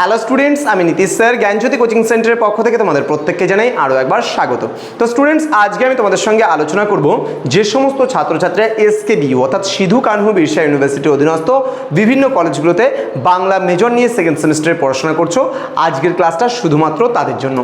Hello students আমি Nitish sir, জ্ঞানজ্যোতি coaching সেন্টারের পক্ষ থেকে তোমাদের প্রত্যেককে জানাই আরও একবার স্বাগত। তো স্টুডেন্টস আজকে আমি তোমাদের সঙ্গে আলোচনা করব যে সমস্ত ছাত্রছাত্রীরা এসকে বিউ অর্থাৎ সিধু কানহু বিরসা ইউনিভার্সিটির অধীনস্থ বিভিন্ন কলেজগুলোতে বাংলা মেজর নিয়ে সেকেন্ড সেমিস্টারে পড়াশোনা করছ। আজকের ক্লাসটা শুধুমাত্র তাদের জন্য।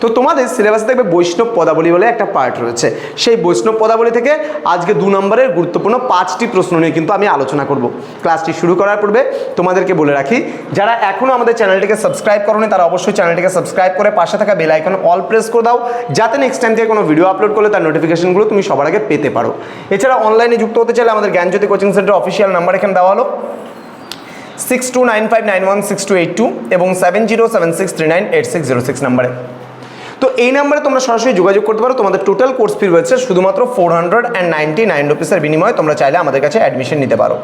তো তোমাদের সিলেবাসে দেখবে বৈষ্ণব পদাবলী বলে একটা পার্ট রয়েছে। সেই বৈষ্ণব পদাবলী থেকে আজকে দু নম্বরের গুরুত্বপূর্ণ পাঁচটি প্রশ্ন নিয়ে কিন্তু আমি আলোচনা করব। ক্লাসটি শুরু করার পূর্বে তোমাদেরকে বলে রাখি, যারা এখনও আমাদের চ্যানেলটিকে সাবস্ক্রাইব করোনি, তারা অবশ্যই চ্যানেলটিকে সাবস্ক্রাইব করে পাশে থাকা বেল আইকন অল প্রেস করে দাও, যাতে নেক্সট টাইম থেকে কোনো ভিডিও আপলোড করলে তার নোটিফিকেশনগুলো তুমি সবার আগে পেতে পারো। এছাড়া অনলাইনে যুক্ত হতে চাইলে আমাদের Gyanjyoti coaching centre official number এখানে দেওয়া হলো। Six two nine five nine one six two eight two এবং seven zero seven six three nine eight six zero six নাম্বারে তো এই নাম্বারে তোমরা সরাসরি যোগাযোগ করতে পারো। তোমাদের টোটাল কোর্স ফি রয়েছে শুধুমাত্র four hundred and ninety nine রুপিসের বিনিময়ে তোমরা চাইলে আমাদের কাছে অ্যাডমিশন নিতে পারো।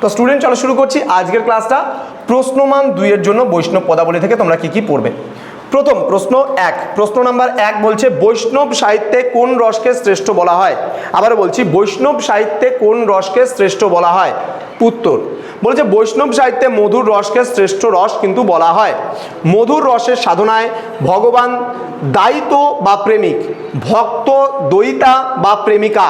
তো স্টুডেন্ট চলো শুরু করছি আজকের ক্লাসটা প্রশ্নমান দুইয়ের জন্য বৈষ্ণব পদাবলী থেকে তোমরা কি কি পড়বে? প্রথম প্রশ্ন এক। প্রশ্ন নাম্বার এক বলছে, বৈষ্ণব সাহিত্যে কোন রসকে শ্রেষ্ঠ বলা হয়? আবার বলছি, বৈষ্ণব সাহিত্যে কোন রসকে শ্রেষ্ঠ বলা হয়? উত্তর। বলছে, বৈষ্ণব সাহিত্যে মধুর রসকে শ্রেষ্ঠ রস কিন্তু বলা হয়। মধুর রসের সাধনায় ভগবান দায়িত্ব বা প্রেমিক, ভক্ত দয়িতা বা প্রেমিকা।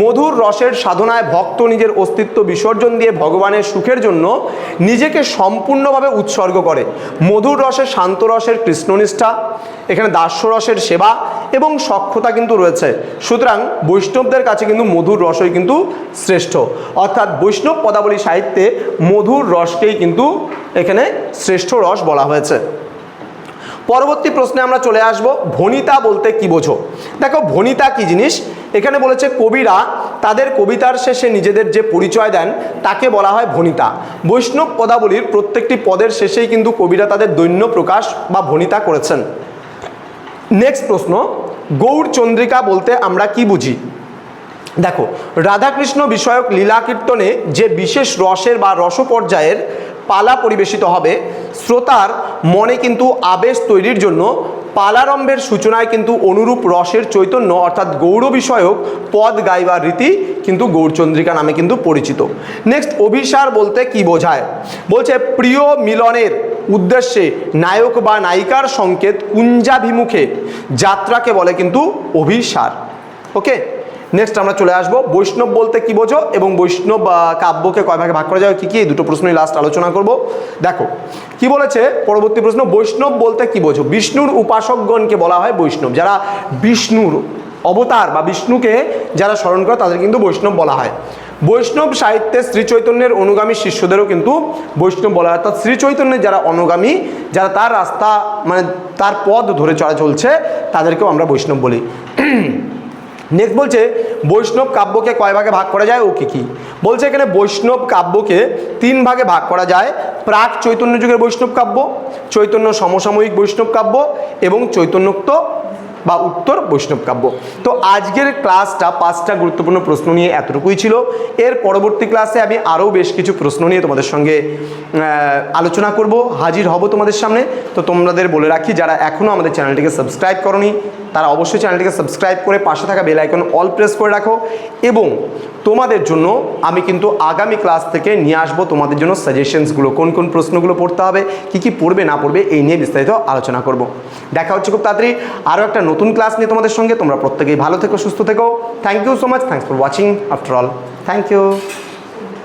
মধুর রসের সাধনায় ভক্ত নিজের অস্তিত্ব বিসর্জন দিয়ে ভগবানের সুখের জন্য নিজেকে সম্পূর্ণভাবে উৎসর্গ করে। মধুর রসের শান্ত রসের কৃষ্ণনিষ্ঠা, এখানে দাস্য রসের সেবা এবং সক্ষতা কিন্তু রয়েছে। সুতরাং বৈষ্ণবদের কাছে কিন্তু মধুর রসই কিন্তু শ্রেষ্ঠ। অর্থাৎ বৈষ্ণব পদাবলী সাহিত্যে মধুর রসকেই কিন্তু এখানে শ্রেষ্ঠ রস বলা হয়েছে। পরবর্তী প্রশ্নে আমরা চলে আসব, ভনিতা বলতে কি বোঝো? দেখো, ভনিতা কি জিনিস? এখানে বলেছে কবিরা তাদের কবিতার শেষে নিজেদের যে পরিচয় দেন, তাকে বলা হয় ভনিতা। বৈষ্ণব পদাবলীর প্রত্যেকটি পদের শেষেই কিন্তু কবিরা তাদের দৈন্য প্রকাশ বা ভনিতা করেছেন। নেক্সট প্রশ্ন গৌর চন্দ্রিকা বলতে আমরা কি বুঝি? দেখো, রাধাকৃষ্ণ বিষয়ক লীলা কীর্তনে যে বিশেষ রসের বা রস পর্যায়ের পালা পরিবেশিত হবে, শ্রোতার মনে কিন্তু আবেশ তৈরির জন্য পালারম্ভের সূচনায় কিন্তু অনুরূপ রসের চৈতন্য অর্থাৎ গৌর বিষয়ক পদ গাইবার রীতি কিন্তু গৌরচন্দ্রিকা নামে কিন্তু পরিচিত। নেক্সট অভিসার বলতে কি বোঝায়? বলছে, প্রিয় মিলনের উদ্দেশ্যে নায়ক বা নায়িকার সংকেত কুঞ্জাভিমুখে, যাত্রাকে বলে কিন্তু অভিসার। ওকে নেক্সট আমরা চলে আসব। বৈষ্ণব বলতে কি বোঝো এবং বৈষ্ণব কাব্যকে কয় ভাগে ভাগ করা যায়, কি কি? এই দুটো প্রশ্নই লাস্ট আলোচনা করব। দেখো, কি বলেছে? পরবর্তী প্রশ্ন, বৈষ্ণব বলতে কি বোঝো? বিষ্ণুর উপাসকগণকে বলা হয় বৈষ্ণব। যারা বিষ্ণুর অবতার বা বিষ্ণুকে যারা স্মরণ করে, তাদের কিন্তু বৈষ্ণব বলা হয়। বৈষ্ণব সাহিত্যে শ্রী চৈতন্যের অনুগামী শিষ্যদেরও কিন্তু বৈষ্ণব বলা হয়। অর্থাৎ শ্রী চৈতন্যের যারা অনুগামী, যারা তার রাস্তা মানে তার পথ ধরে চলা চলছে, তাদেরকেও আমরা বৈষ্ণব বলি। নেক্সট বলছে, বৈষ্ণব কাব্যকে কয় ভাগে ভাগ করা যায় ও কী কী? বলছে এখানে বৈষ্ণব কাব্যকে তিন ভাগে ভাগ করা যায়। প্রাক চৈতন্য যুগের বৈষ্ণব কাব্য, চৈতন্য সমসাময়িক বৈষ্ণব কাব্য এবং চৈতন্যোক্ত বা উত্তর বৈষ্ণব কাব্য। তো আজকের ক্লাসটা পাঁচটা গুরুত্বপূর্ণ প্রশ্ন নিয়ে এতটুকুই ছিল। এর পরবর্তী ক্লাসে আমি আরও বেশ কিছু প্রশ্ন নিয়ে তোমাদের সঙ্গে আলোচনা করব। হাজির হব তোমাদের সামনে। তো তোমাদের বলে রাখি, যারা এখনও আমাদের চ্যানেলটিকে সাবস্ক্রাইব করনি, তারা অবশ্যই চ্যানেলটিকে সাবস্ক্রাইব করে পাশে থাকা বেল আইকন অল প্রেস করে রাখো। এবং তোমাদের জন্য আমি কিন্তু আগামী ক্লাস থেকে নিয়ে আসব তোমাদের জন্য সাজেশনসগুলো কোন কোন প্রশ্নগুলো পড়তে হবে, কি কি পড়বে, না পড়বে, এই নিয়ে বিস্তারিত আলোচনা করব। দেখা হচ্ছে খুব তাড়াতাড়ি। আরও একটা নতুন ক্লাস নিয়ে তোমাদের সঙ্গে। তোমরা প্রত্যেকেই ভালো থেকো, সুস্থ থেকো। Thank you so much thanks for watching after all thank you